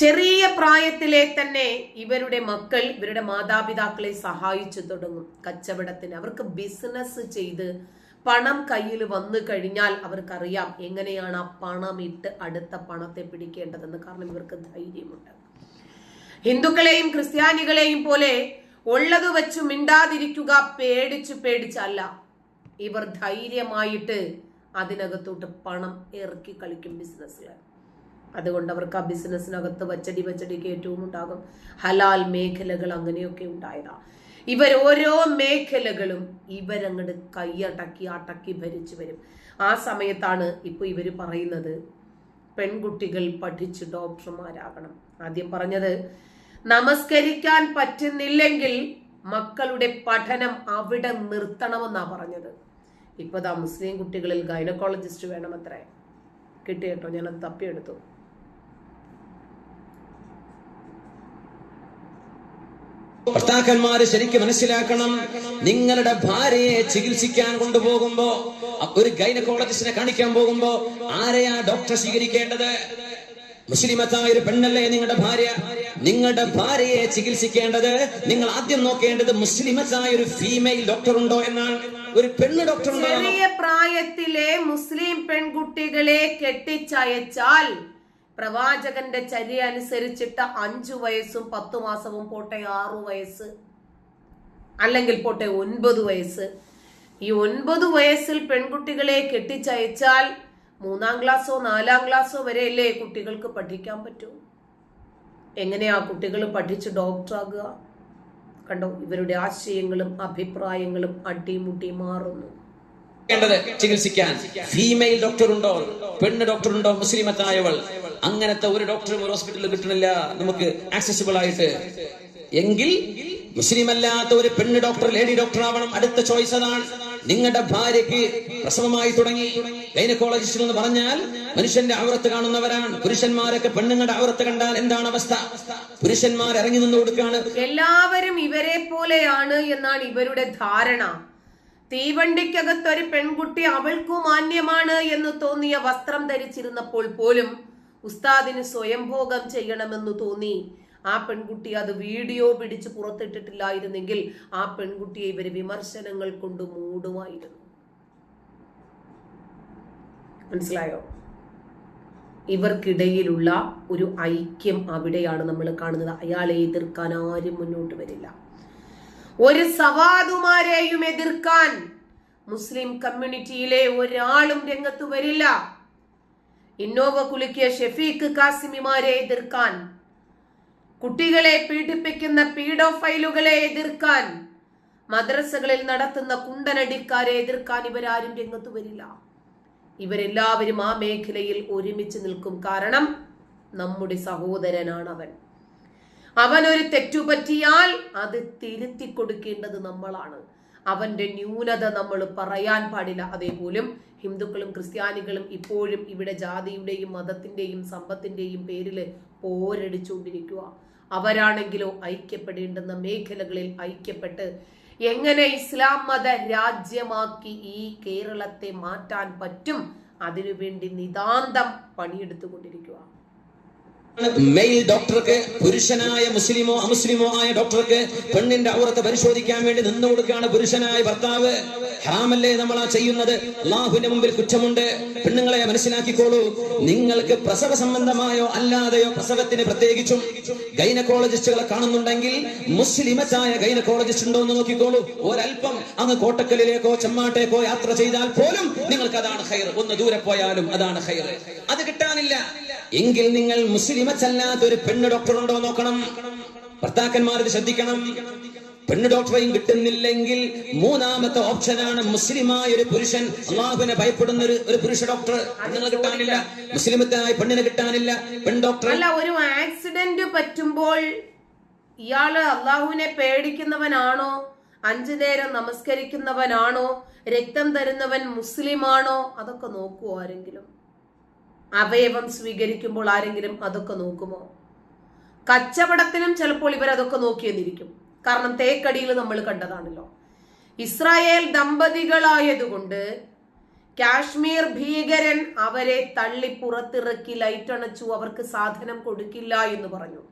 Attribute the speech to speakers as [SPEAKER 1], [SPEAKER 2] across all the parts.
[SPEAKER 1] ചെറിയ പ്രായത്തിലെ തന്നെ ഇവരുടെ മക്കൾ ഇവരുടെ മാതാപിതാക്കളെ സഹായിച്ചു തുടങ്ങും. കച്ചവടത്തിന് അവർക്ക് ബിസിനസ് ചെയ്ത് പണം കയ്യിൽ വന്നു കഴിഞ്ഞാൽ അവർക്കറിയാം എങ്ങനെയാണ് ആ പണം ഇട്ട് അടുത്ത പണത്തെ പിടിക്കേണ്ടതെന്ന്. കാരണം ഇവർക്ക് ധൈര്യമുണ്ട്. ഹിന്ദുക്കളെയും ക്രിസ്ത്യാനികളെയും പോലെ ഉള്ളത് വെച്ച് മിണ്ടാതിരിക്കുക പേടിച്ചു പേടിച്ചല്ല. ഇവർ ധൈര്യമായിട്ട് അതിനകത്തോട്ട് പണം ഇറക്കി കളിക്കും ബിസിനസ്സിൽ അതുകൊണ്ട് അവർക്ക് ആ ബിസിനസ്സിനകത്ത് വച്ചടി വച്ചടി കയറ്റവും ഉണ്ടാകും. ഹലാൽ മേഖലകൾ അങ്ങനെയൊക്കെ ഉണ്ടായതാ. ഇവർ ഓരോ മേഖലകളും ഇവരങ്ങട് കൈയടക്കി അടക്കി ഭരിച്ചു വരും. ആ സമയത്താണ് ഇപ്പൊ ഇവർ പറയുന്നത് പെൺകുട്ടികൾ പഠിച്ച് ഡോക്ടർമാരാകണം. ആദ്യം പറഞ്ഞത് നമസ്കരിക്കാൻ പറ്റുന്നില്ലെങ്കിൽ മക്കളുടെ പഠനം അവിടെ നിർത്തണമെന്നാ പറഞ്ഞത്. ദാ മുസ്ലിം കുട്ടികളിൽ ഗൈനക്കോളജിസ്റ്റ് വേണമത്രേ കിട്ടിയട്ടോ ഞാനത് തപ്പിയെടുത്തു.
[SPEAKER 2] ഭർത്താക്കന്മാര് ശരിക്കും മനസ്സിലാക്കണം. നിങ്ങളുടെ ഭാര്യയെ ചികിത്സിക്കാൻ കൊണ്ടുപോകുമ്പോ ഒരു ഗൈനക്കോളജിസ്റ്റിനെ കാണിക്കാൻ പോകുമ്പോ ആരെയാ ഡോക്ടർ സ്വീകരിക്കേണ്ടത്? മുസ്ലിമത്തായ ഒരു പെണ്ണല്ലേ നിങ്ങളുടെ ഭാര്യ? നിങ്ങളുടെ ഭാര്യയെ ചികിത്സിക്കേണ്ടത് നിങ്ങൾ ആദ്യം നോക്കേണ്ടത് മുസ്ലിമത്തായ ഒരു ഫീമെയിൽ ഡോക്ടർ ഉണ്ടോ എന്നാണ് ഒരു പെണ്ണ് ഡോക്ടർ
[SPEAKER 1] ചെറിയ പ്രായത്തിലെ മുസ്ലിം പെൺകുട്ടികളെ കെട്ടിച്ചയച്ചാൽ പ്രവാചകന്റെ ചര്യ അനുസരിച്ചിട്ട് അഞ്ചു വയസ്സും പത്തു മാസവും പോട്ടെ ആറു വയസ്സ് അല്ലെങ്കിൽ പോട്ടെ ഒൻപത് വയസ്സ്. ഈ ഒൻപത് വയസ്സിൽ പെൺകുട്ടികളെ കെട്ടിച്ചയച്ചാൽ മൂന്നാം ക്ലാസ്സോ നാലാം ക്ലാസ്സോ വരെയല്ലേ കുട്ടികൾക്ക് പഠിക്കാൻ പറ്റൂ? എങ്ങനെയാ കുട്ടികൾ പഠിച്ച് ഡോക്ടറാകുക? കണ്ടോ ഇവരുടെ ആശയങ്ങളും അഭിപ്രായങ്ങളും അടിമുട്ടി മാറുന്നു. േണ്ടത്
[SPEAKER 2] ചികിത്സിക്കാൻ. ഫീമെയിൽ ഡോക്ടർ ഉണ്ടോ? പെണ്ണ് ഡോക്ടർ ഉണ്ടോ? മുസ്ലിമത്തായവൾ. അങ്ങനത്തെ ഒരു ഡോക്ടറും ഒരു ഹോസ്പിറ്റലിൽ കിട്ടണില്ല. നമുക്ക് ആക്സസിബിൾ ആയിട്ട്. എങ്കിൽ മുസ്ലിം അല്ലാത്ത ഒരു പെണ്ണ് ഡോക്ടർ ലേഡി ഡോക്ടർ ആവണം. അടുത്ത ചോയ്സ് അതാണ്. നിങ്ങളുടെ ഭാര്യയ്ക്ക് പ്രസവമായി തുടങ്ങി. ഗൈനക്കോളജിസ്റ്റ് എന്ന് പറഞ്ഞാൽ മനുഷ്യന്റെ ആവറത്ത് കാണുന്നവരാണ്. പുരുഷന്മാരൊക്കെ പെണ്ണുങ്ങളുടെ ആവറത്ത് കണ്ടാൽ എന്താണ് അവസ്ഥ? പുരുഷന്മാർ ഇറങ്ങി നിന്ന് കൊടുക്കാണ്
[SPEAKER 1] എല്ലാവരും ഇവരെ പോലെയാണ് എന്നാണ് ഇവരുടെ ധാരണ. തീവണ്ടിക്കകത്തൊരു പെൺകുട്ടി അവൾക്കു മാന്യമാണ് എന്ന് തോന്നിയ വസ്ത്രം ധരിച്ചിരുന്നപ്പോൾ പോലും ഉസ്താദിന് സ്വയംഭോഗം ചെയ്യണമെന്ന് തോന്നി. ആ പെൺകുട്ടി അത് വീഡിയോ പിടിച്ച് പുറത്തിട്ടിട്ടില്ലായിരുന്നെങ്കിൽ ആ പെൺകുട്ടിയെ ഇവർ വിമർശനങ്ങൾ കൊണ്ട് മൂടുമായിരുന്നു. മനസ്സിലായോ? ഇവർക്കിടയിലുള്ള ഒരു ഐക്യം അവിടെയാണ് നമ്മൾ കാണുന്നത്. അയാളെ എതിർക്കാൻ ആരും മുന്നോട്ട് വരില്ല. ഒരു സവാദുമാരെയും എതിർക്കാൻ മുസ്ലിം കമ്മ്യൂണിറ്റിയിലെ ഒരാളും രംഗത്ത് വരില്ല. ഇന്നോവ കുലുക്കിയ ഷെഫീഖ് കാസിമിമാരെ എതിർക്കാൻ കുട്ടികളെ പീഡിപ്പിക്കുന്ന പീഡോഫൈലുകളെ എതിർക്കാൻ മദ്രസകളിൽ നടത്തുന്ന കുണ്ടനടിക്കാരെ എതിർക്കാൻ ഇവരാരും രംഗത്ത് വരില്ല. ഇവരെല്ലാവരും ആ മേഖലയിൽ ഒരുമിച്ച് നിൽക്കും കാരണം നമ്മുടെ സഹോദരനാണ് അവൻ അവൻ ഒരു തെറ്റുപറ്റിയാൽ അത് തിരുത്തി കൊടുക്കേണ്ടത് നമ്മളാണ്. അവന്റെ ന്യൂനത നമ്മൾ പറയാൻ പാടില്ല. അതേപോലും ഹിന്ദുക്കളും ക്രിസ്ത്യാനികളും ഇപ്പോഴും ഇവിടെ ജാതിയുടെയും മതത്തിന്റെയും സമ്പത്തിന്റെയും പേരിൽ പോരടിച്ചുകൊണ്ടിരിക്കുക അവരാണെങ്കിലോ ഐക്യപ്പെടേണ്ടുന്ന മേഖലകളിൽ ഐക്യപ്പെട്ട് എങ്ങനെ ഇസ്ലാം മത രാജ്യമാക്കി ഈ കേരളത്തെ മാറ്റാൻ പറ്റും? അതിനുവേണ്ടി നിതാന്തം പണിയെടുത്തുകൊണ്ടിരിക്കുക
[SPEAKER 2] മെയിൽ ഡോക്ടർക്ക് പുരുഷനായ മുസ്ലിമോ അമുസ്ലിമോ ആയ ഡോക്ടർക്ക് പെണ്ണിന്റെ ഔറത്ത് പരിശോധിക്കാൻ വേണ്ടി നിന്നു കൊടുക്കുകയാണ് പുരുഷനായ ഭർത്താവ്. ഹറാമല്ലേ നമ്മൾ ആ ചെയ്യുന്നത്? അള്ളാഹുവിന്റെ മുമ്പിൽ കുറ്റമുണ്ട്. പെണ്ണുങ്ങളെ മനസ്സിലാക്കിക്കോളൂ. നിങ്ങൾക്ക് പ്രസവ സംബന്ധമായോ അല്ലാതെയോ പ്രസവത്തിന് പ്രത്യേകിച്ചും ഗൈനക്കോളജിസ്റ്റുകളെ കാണുന്നുണ്ടെങ്കിൽ മുസ്ലിമത്തായ ഗൈനക്കോളജിസ്റ്റ് ഉണ്ടോ എന്ന് നോക്കിക്കോളൂ. ഒരൽപ്പം അങ്ങ് കോട്ടക്കലിലേക്കോ ചെമ്മാട്ടേക്കോ യാത്ര ചെയ്താൽ പോലും നിങ്ങൾക്ക് അതാണ് ഹൈർ ഒന്ന് ദൂരെ പോയാലും അതാണ് ഹൈർ അത് കിട്ടാനില്ല. എങ്കിൽ നിങ്ങൾ മുസ്ലിമച്ചല്ലാത്ത ഒരു പെണ്ണ് ഡോക്ടർ ഉണ്ടോ നോക്കണം. ഭർത്താക്കന്മാർ ഇത് ശ്രദ്ധിക്കണം. പെണ്ണ് ഡോക്ടറെയും കിട്ടുന്നില്ലെങ്കിൽ മൂന്നാമത്തെ ഓപ്ഷനാണ് മുസ്ലിമായ ഒരു പുരുഷൻ. അള്ളാഹുവിനെ ഭയപ്പെടുന്ന ഒരു ഒരു പുരുഷ ഡോക്ടർ കിട്ടാനില്ല. മുസ്ലിമത്തായ പെണ്ണിനെ കിട്ടാനില്ല. പെൺ ഡോക്ടർ
[SPEAKER 1] അല്ല ഒരു ആക്സിഡന്റ് പറ്റുമ്പോൾ ഇയാൾ അള്ളാഹുവിനെ പേടിക്കുന്നവനാണോ? അഞ്ചു നേരം നമസ്കരിക്കുന്നവനാണോ? രക്തം തരുന്നവൻ മുസ്ലിമാണോ? അതൊക്കെ നോക്കുമോ ആരെങ്കിലും. അവയവം സ്വീകരിക്കുമ്പോൾ ആരെങ്കിലും അതൊക്കെ നോക്കുമോ? കച്ചവടത്തിനും ചിലപ്പോൾ ഇവരതൊക്കെ നോക്കിയെന്നിരിക്കും. കാരണം തേക്കടിയിൽ നമ്മൾ കണ്ടതാണല്ലോ. ഇസ്രായേൽ ദമ്പതികളായതുകൊണ്ട് കാശ്മീർ ഭീകരൻ അവരെ തള്ളി പുറത്തിറക്കി ലൈറ്റ് അണച്ചു അവർക്ക് സാധനം കൊടുക്കില്ല എന്ന് പറഞ്ഞു.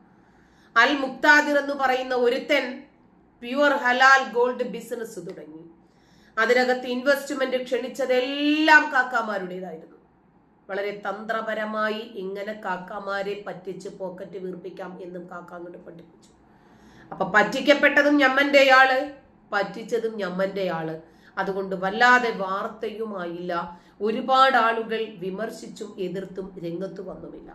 [SPEAKER 1] അൽ മുക്താദിർ എന്ന് പറയുന്ന ഒരുത്തൻ പ്യുവർ ഹലാൽ ഗോൾഡ് ബിസിനസ് തുടങ്ങി. അതിനകത്ത് ഇൻവെസ്റ്റ്മെന്റ് ക്ഷണിച്ചതെല്ലാം കാക്കാമാരുടേതായിരുന്നു. വളരെ തന്ത്രപരമായി ഇങ്ങനെ കാക്കമാരെ പറ്റിച്ച് പോക്കറ്റ് വീർപ്പിക്കാം എന്നും കാക്ക അങ്ങോട്ട് പഠിപ്പിച്ചു. അപ്പൊ പറ്റിക്കപ്പെട്ടതും ഞമ്മന്റെ ആൾ പറ്റിച്ചതും ഞമ്മന്റെ ആൾ അതുകൊണ്ട് വല്ലാതെ വാർത്തയുമായില്ല. ഒരുപാട് ആളുകൾ വിമർശിച്ചും എതിർത്തും രംഗത്തു വന്നുമില്ല.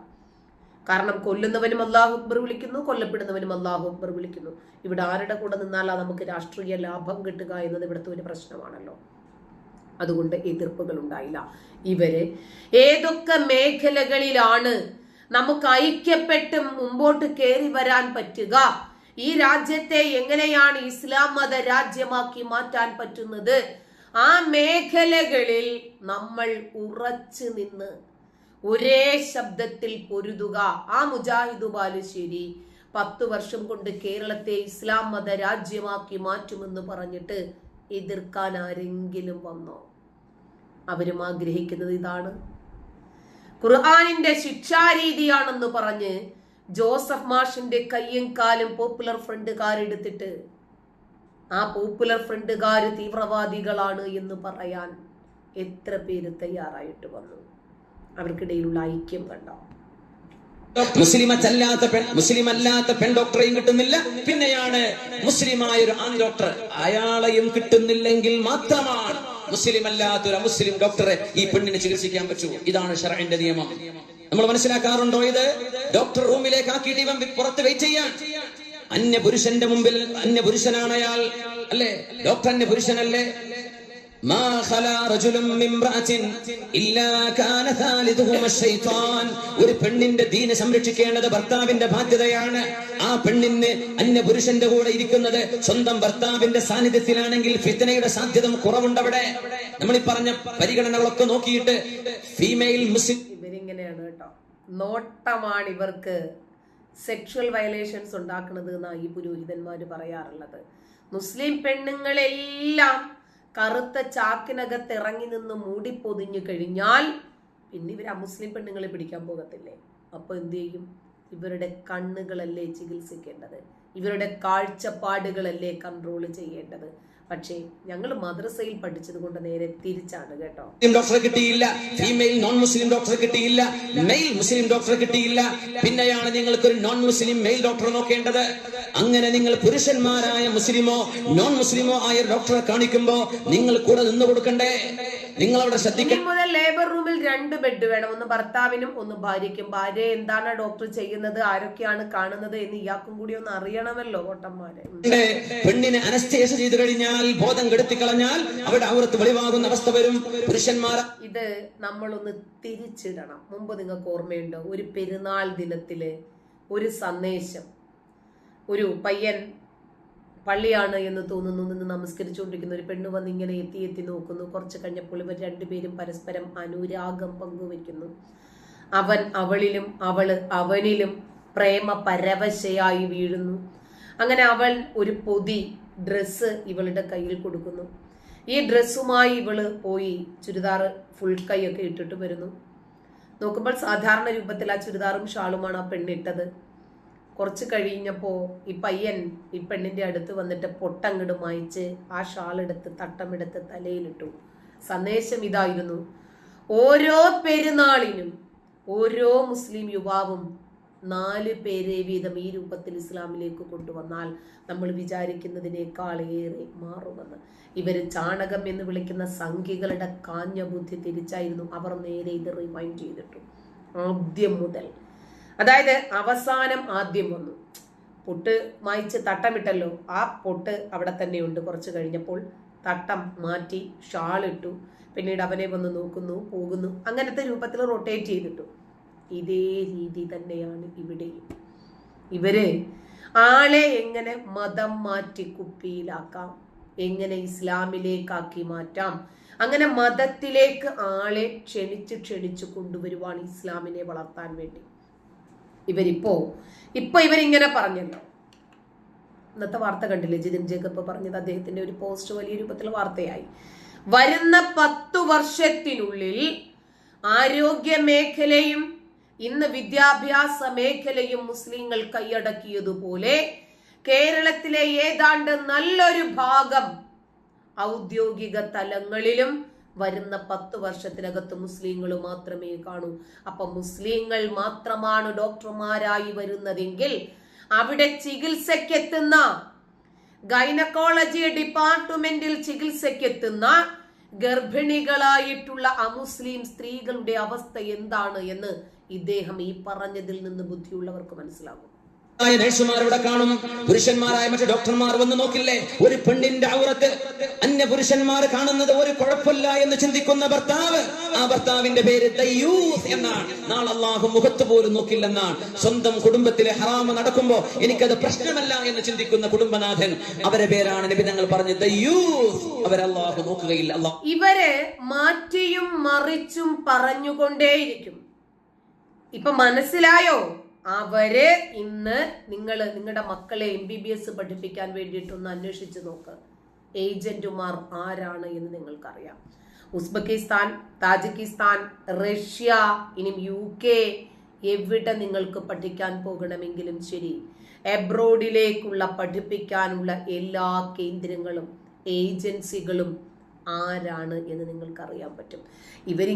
[SPEAKER 1] കാരണം കൊല്ലുന്നവനും അള്ളാഹു അക്ബർ വിളിക്കുന്നു കൊല്ലപ്പെടുന്നവനും അള്ളാഹു അക്ബർ വിളിക്കുന്നു. ഇവിടെ ആരുടെ കൂടെ നിന്നാലാ നമുക്ക് രാഷ്ട്രീയ ലാഭം കിട്ടുക എന്നത് ഇവിടുത്തെ ഒരു പ്രശ്നമാണല്ലോ. അതുകൊണ്ട് എതിർപ്പുകൾ ഉണ്ടായില്ല ഇവർ ഏതൊക്കെ മേഖലകളിലാണ് നമുക്ക് ഐക്യപ്പെട്ട് മുമ്പോട്ട് കയറി വരാൻ പറ്റുക? ഈ രാജ്യത്തെ എങ്ങനെയാണ് ഇസ്ലാം മത രാജ്യമാക്കി മാറ്റാൻ പറ്റുന്നത്? ആ മേഖലകളിൽ നമ്മൾ ഉറച്ചു നിന്ന് ഒരേ ശബ്ദത്തിൽ പൊരുതുക. ആ മുജാഹിദ് ബാലുശ്ശേരി പത്തു വർഷം കൊണ്ട് കേരളത്തെ ഇസ്ലാം മത രാജ്യമാക്കി മാറ്റുമെന്ന് പറഞ്ഞിട്ട് എതിർക്കാൻ ആരെങ്കിലും വന്നോ? അവരും ആഗ്രഹിക്കുന്നത് ഇതാണ്. ഖുർആാനിന്റെ ശിക്ഷാരീതിയാണെന്ന് പറഞ്ഞ് ജോസഫ് മാഷിന്റെ കയ്യും കാലും പോപ്പുലർ ഫ്രണ്ടുകാരെടുത്തിട്ട് ആ പോപ്പുലർ ഫ്രണ്ടുകാർ തീവ്രവാദികളാണ് എന്ന് പറയാൻ എത്ര പേര് തയ്യാറായിട്ട് വന്നു? അവർക്കിടയിലുള്ള ഐക്യം കണ്ടോ?
[SPEAKER 2] മുസ്ലിം അല്ലാത്ത പെൺ മുസ്ലിം അല്ലാത്ത പെൺ ഡോക്ടറെയും കിട്ടുന്നില്ല. പിന്നെയാണ് മുസ്ലിമായ ഒരു ആൺ ഡോക്ടർ. അയാളെയും കിട്ടുന്നില്ലെങ്കിൽ മാത്രമാണ് മുസ്ലിം അല്ലാത്ത ഒരു മുസ്ലിം ഡോക്ടറെ ഈ പെണ്ണിനെ ചികിത്സിക്കാൻ പറ്റൂ. ഇതാണ് ഷറൈന്റെ നിയമം. നമ്മൾ മനസ്സിലാക്കാറുണ്ടോ ഇത്? ഡോക്ടർ റൂമിലേക്ക് ആക്കിയിട്ട് ഇവൻ പുറത്ത് വെയിറ്റ് ചെയ്യാൻ. അന്യ പുരുഷന്റെ മുമ്പിൽ അന്യ പുരുഷനാണ് അയാൾ. അല്ലേ? ഡോക്ടർ അന്യ പുരുഷനല്ലേ ما خلا رجل من امرأة إلا كان ثالثهما الشيطان ഒരു പെണ്ണിന്റെ ദീന സംരക്ഷിക്കേണ്ടത് ഭർത്താവിന്റെ ബാധ്യതയാണ് ആ പെണ്ണിന് അന്യ പുരുഷന്റെ കൂടെ ഇരിക്കുന്നത് സ്വന്തം ഭർത്താവിന്റെ സാന്നിധ്യത്തിലാണെങ്കിൽ ഫിത്തനയുടെ സാധ്യത കുറവുണ്ടവിടെ നമ്മൾ ഈ പറഞ്ഞ പരിഗണനകളൊക്കെ നോക്കിയിട്ട് ഫീമെയിൽ മുസ്ലിം
[SPEAKER 1] ഇവരിങ്ങനെയാണ് കേട്ടോ നോട്ടമാണ് ഇവർക്ക് സെക്ഷൽ വയലേഷൻസ് ഉണ്ടാക്കുന്നത് എന്നാണ് ഈ പുരോഹിതന്മാര് പറയാറുള്ളത് മുസ്ലിം പെണ്ണുങ്ങളെല്ലാം കറുത്ത ചാക്കിനകത്ത് ഇറങ്ങി നിന്ന് മൂടിപ്പൊതിഞ്ഞു കഴിഞ്ഞാൽ പിന്നെ ഇവർ അമുസ്ലിം പെണ്ണുങ്ങളെ പിടിക്കാൻ പോകത്തില്ലേ? അപ്പോൾ എന്ത് ചെയ്യും? ഇവരുടെ കണ്ണുകളല്ലേ ചികിത്സിക്കേണ്ടത്? ഇവരുടെ കാഴ്ചപ്പാടുകളല്ലേ കൺട്രോൾ ചെയ്യേണ്ടത്? പക്ഷേ ഞങ്ങൾ മദ്രസയിൽ പഠിച്ചത് കൊണ്ട് നേരെ തിരിച്ചാണ് കേട്ടോ.
[SPEAKER 2] ഡോക്ടറെ കിട്ടിയില്ല ഫീമെയിൽ നോൺ മുസ്ലിം ഡോക്ടറെ കിട്ടിയില്ല മെയിൽ മുസ്ലിം ഡോക്ടറെ കിട്ടിയില്ല. പിന്നെയാണ് നിങ്ങൾക്ക് ഒരു നോൺ മുസ്ലിം മെയിൽ ഡോക്ടറെ നോക്കേണ്ടത്. അങ്ങനെ നിങ്ങൾ പുരുഷന്മാരായ മുസ്ലിമോ നോൺ മുസ്ലിമോ ആയ ഡോക്ടറെ കാണിക്കുമ്പോ നിങ്ങൾ കൂടെ നിന്ന് കൊടുക്കണ്ടേ? നിങ്ങൾ അവിടെ ശ്രദ്ധിക്കുന്നത്
[SPEAKER 1] മുതൽ ലേബർ റൂമിൽ രണ്ട് ബെഡ് വേണം. ഒന്ന് ഭർത്താവിനും ഒന്ന് ഭാര്യയ്ക്കും. ഭാര്യ എന്താണ് ഡോക്ടർ ചെയ്യുന്നത്? ആരൊക്കെയാണ് കാണുന്നത് എന്ന് ഇയാൾക്കും കൂടി ഒന്ന് അറിയണമല്ലോ ഓട്ടന്മാരെ
[SPEAKER 2] പെണ്ണിനെ അനസ്തേഷ ചെയ്തു കഴിഞ്ഞാൽ ബോധം കെടുത്തി കളഞ്ഞാൽ അവിടെ അവർക്ക് വെളിവാകുന്ന അവസ്ഥ വരും. പുരുഷന്മാർ
[SPEAKER 1] ഇത് നമ്മളൊന്ന് തിരിച്ചിടണം. മുമ്പ് നിങ്ങൾക്ക് ഓർമ്മയുണ്ടോ? ഒരു പെരുന്നാൾ ദിനത്തിൽ ഒരു സന്ദേശം. ഒരു പയ്യൻ പള്ളിയാണ് എന്ന് തോന്നുന്നു നിന്ന് നമസ്കരിച്ചുകൊണ്ടിരിക്കുന്ന ഒരു പെണ്ണ് വന്ന് ഇങ്ങനെ എത്തി എത്തി നോക്കുന്നു. കുറച്ച് കഴിഞ്ഞപ്പോൾ ഇവർ രണ്ടുപേരും പരസ്പരം അനുരാഗം പങ്കുവെക്കുന്നു അവൻ അവളിലും അവൾ അവനിലും പ്രേമ പരവശയായി വീഴുന്നു. അങ്ങനെ അവൾ ഒരു പൊതി ഡ്രസ്സ് ഇവളുടെ കയ്യിൽ കൊടുക്കുന്നു. ഈ ഡ്രസ്സുമായി ഇവൾ പോയി ചുരിദാർ ഫുൾ കൈയൊക്കെ ഇട്ടിട്ട് വരുന്നു. നോക്കുമ്പോൾ സാധാരണ രൂപത്തിൽ ആ ചുരിദാറും ഷാളുമാണ് ആ പെണ്ണിട്ടത് കുറച്ച് കഴിഞ്ഞപ്പോ ഈ പയ്യൻ ഈ പെണ്ണിന്റെ അടുത്ത് വന്നിട്ട് പൊട്ടങ്ങട് മായിച്ച് ആ ഷാളെടുത്ത് തട്ടമെടുത്ത് തലയിലിട്ടു. സന്ദേശം ഇതായിരുന്നു. ഓരോ പെരുന്നാളിനും ഓരോ മുസ്ലിം യുവാവും നാല് പേരെ വീതം ഈ രൂപത്തിൽ ഇസ്ലാമിലേക്ക് കൊണ്ടുവന്നാൽ നമ്മൾ വിചാരിക്കുന്നതിനേക്കാൾ ഏറെ മാറുമെന്ന്. ഇവർ ചാണകം എന്ന് വിളിക്കുന്ന സംഖ്യകളുടെ കാഞ്ഞ ബുദ്ധി തിരിച്ചായിരുന്നു അവർ നേരെ ഇത് റിമൈൻഡ് ചെയ്തിട്ടു. ആദ്യം മുതൽ അതായത് അവസാനം ആദ്യം വന്നു. പൊട്ട് മായിച്ച് തട്ടമിട്ടല്ലോ ആ പൊട്ട് അവിടെ തന്നെയുണ്ട് കുറച്ച് കഴിഞ്ഞപ്പോൾ തട്ടം മാറ്റി ഷാളിട്ടു. പിന്നീട് അവനെ വന്ന് നോക്കുന്നു പോകുന്നു. അങ്ങനത്തെ രൂപത്തിൽ റൊട്ടേറ്റ് ചെയ്തിട്ടു. ഇതേ രീതി തന്നെയാണ് ഇവിടെയും. ഇവർ ആളെ എങ്ങനെ മതം മാറ്റി കുപ്പിയിലാക്കാം? എങ്ങനെ ഇസ്ലാമിലേക്കാക്കി മാറ്റാം? അങ്ങനെ മതത്തിലേക്ക് ആളെ ക്ഷണിച്ച് ക്ഷണിച്ച് കൊണ്ടുവരുവാണ് ഇസ്ലാമിനെ വളർത്താൻ വേണ്ടി. ഇവരിപ്പോ ഇപ്പൊ ഇവരിങ്ങനെ പറഞ്ഞല്ലോ. ഇന്നത്തെ വാർത്ത കണ്ടില്ലേ? ജിതിൻ ജേക്കബ് പറഞ്ഞത് അദ്ദേഹത്തിന്റെ ഒരു പോസ്റ്റ് വലിയ രൂപത്തിൽ വാർത്തയായി. വരുന്ന പത്തു വർഷത്തിനുള്ളിൽ ആരോഗ്യ മേഖലയും ഇന്ന് വിദ്യാഭ്യാസ മേഖലയും മുസ്ലിങ്ങൾ കൈയടക്കിയതുപോലെ കേരളത്തിലെ ഏതാണ്ട് നല്ലൊരു ഭാഗം ഔദ്യോഗിക തലങ്ങളിലും വരുന്ന പത്ത് വർഷത്തിനകത്ത് മുസ്ലിങ്ങൾ മാത്രമേ കാണൂ. അപ്പൊ മുസ്ലിങ്ങൾ മാത്രമാണ് ഡോക്ടർമാരായി വരുന്നതെങ്കിൽ അവിടെ ചികിത്സക്കെത്തുന്ന ഗൈനക്കോളജി ഡിപ്പാർട്ട്മെന്റിൽ ചികിത്സക്കെത്തുന്ന ഗർഭിണികളായിട്ടുള്ള അമുസ്ലിം സ്ത്രീകളുടെ അവസ്ഥ എന്താണ് എന്ന് ഇദ്ദേഹം ഈ പറഞ്ഞതിൽ നിന്ന് ബുദ്ധിയുള്ളവർക്ക് മനസ്സിലാകും.
[SPEAKER 2] ആയ നഴ്സുമാരവിടെ കാണും. പുരുഷന്മാരായ മറ്റു ഡോക്ടർമാർ വന്ന് നോക്കില്ലേ? ഒരു പെണ്ണിന്റെ ഔറത്ത്. അന്യ പുരുഷന്മാർ കാണുന്നത് ഒരു കുഴപ്പമില്ല എന്ന് ചിന്തിക്കുന്ന ഭർത്താവ് ആ ഭർത്താവിന്റെ പേര് എന്നാണ്. നാളെ മുഖത്ത് പോലും നോക്കില്ലെന്നാണ്. സ്വന്തം കുടുംബത്തിലെ ഹറാമ് നടക്കുമ്പോ എനിക്കത് പ്രശ്നമല്ല എന്ന് ചിന്തിക്കുന്ന കുടുംബനാഥൻ അവരെ പേരാണ് നബി തങ്ങൾ അവരല്ലാഹു ദയ്യൂസ് അവരെ അള്ളാഹു നോക്കുകയില്ല
[SPEAKER 1] ഇവർ മാറ്റിയും മറിച്ചും പറഞ്ഞുകൊണ്ടേയിരിക്കും. ഇപ്പൊ മനസ്സിലായോ? അവർ ഇന്ന് നിങ്ങൾ നിങ്ങളുടെ മക്കളെ എം ബി ബി എസ് പഠിപ്പിക്കാൻ വേണ്ടിയിട്ടൊന്ന് അന്വേഷിച്ച് നോക്ക്. ഏജന്റുമാർ ആരാണ് എന്ന് നിങ്ങൾക്കറിയാം. ഉസ്ബെക്കിസ്ഥാൻ താജിക്കിസ്ഥാൻ റഷ്യ ഇനി യു കെ എവിടെ നിങ്ങൾക്ക് പഠിക്കാൻ പോകണമെങ്കിലും ശരി. എബ്രോഡിലേക്കുള്ള പഠിപ്പിക്കാനുള്ള എല്ലാ കേന്ദ്രങ്ങളും ഏജൻസികളും ആരാണ് എന്ന് നിങ്ങൾക്കറിയാൻ പറ്റും. ഇവർ